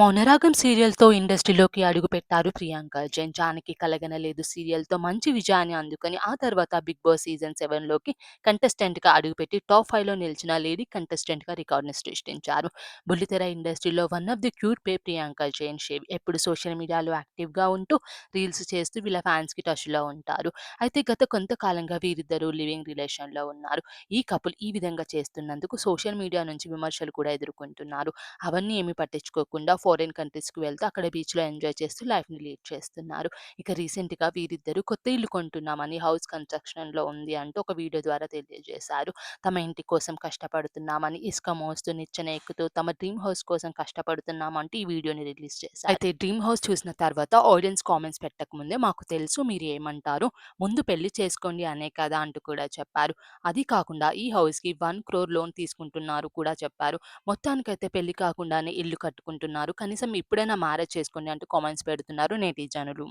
'మౌనరాగం' సీరియల్‌తో ఇండస్ట్రీలోకి అడుగుపెట్టారు ప్రియాంక జైన్. 'జానకి కలగనలేదు' సీరియల్‌తో మంచి విజయాన్ని అందుకొని ఆ తర్వాత 'బిగ్ బాస్' సీజన్ సెవెన్లోకి కంటెస్టెంట్‌గా అడుగుపెట్టి టాప్ ఫైవ్లో నిలిచిన లేడీ కంటెస్టెంట్‌గా రికార్డును సృష్టించారు. బుల్లితెర ఇండస్ట్రీలో వన్ ఆఫ్ ది క్యూట్ పే ప్రియాంక జైన్ షేవ్. ఎప్పుడు సోషల్ మీడియాలో యాక్టివ్‌గా ఉంటూ రీల్స్ చేస్తూ వీళ్ళ ఫ్యాన్స్‌కి టచ్‌లో ఉంటారు. అయితే గత కొంతకాలంగా వీరిద్దరూ లివింగ్ రిలేషన్‌లో ఉన్నారు. ఈ కపుల్ ఈ విధంగా చేస్తున్నందుకు సోషల్ మీడియా నుంచి విమర్శలు కూడా ఎదుర్కొంటున్నారు. అవన్నీ ఏమి పట్టించుకోకుండా ఫారిన్ కంట్రీస్‌కి వెళ్తూ అక్కడ బీచ్‌లో ఎంజాయ్ చేస్తూ లైఫ్‌ని లీడ్ చేస్తున్నారు. ఇక రీసెంట్‌గా వీరిద్దరూ కొత్త ఇల్లు కొంటున్నామని హౌస్ కన్‌స్ట్రక్షన్‌లో ఉంది అంటూ ఒక వీడియో ద్వారా తెలియజేశారు. తమ ఇంటి కోసం కష్టపడుతున్నామని, ఇసుక మోస్తూ, నిచ్చెన ఎక్కుతూ తమ డ్రీమ్ హౌస్ కోసం కష్టపడుతున్నామంటూ ఈ వీడియోని రిలీజ్ చేశారు. అయితే డ్రీమ్ హౌస్ చూసిన తర్వాత ఆడియన్స్ కామెంట్స్ పెట్టకముందే మాకు తెలుసు మీరు ఏమంటారు ముందు పెళ్ళి చేసుకోండి అనే కదా అంటూ కూడా చెప్పారు. అది కాకుండా ఈ హౌస్‌కి 1,00,00,000 లోన్ తీసుకుంటున్నారు కూడా చెప్పారు. మొత్తానికైతే పెళ్ళి కాకుండానే ఇల్లు కట్టుకుంటున్నారు. కనీసం ఇప్పుడైనా మ్యారేజ్ చేసుకోండి అంటూ కామెంట్స్ పెడుతున్నారు నెటిజనులు.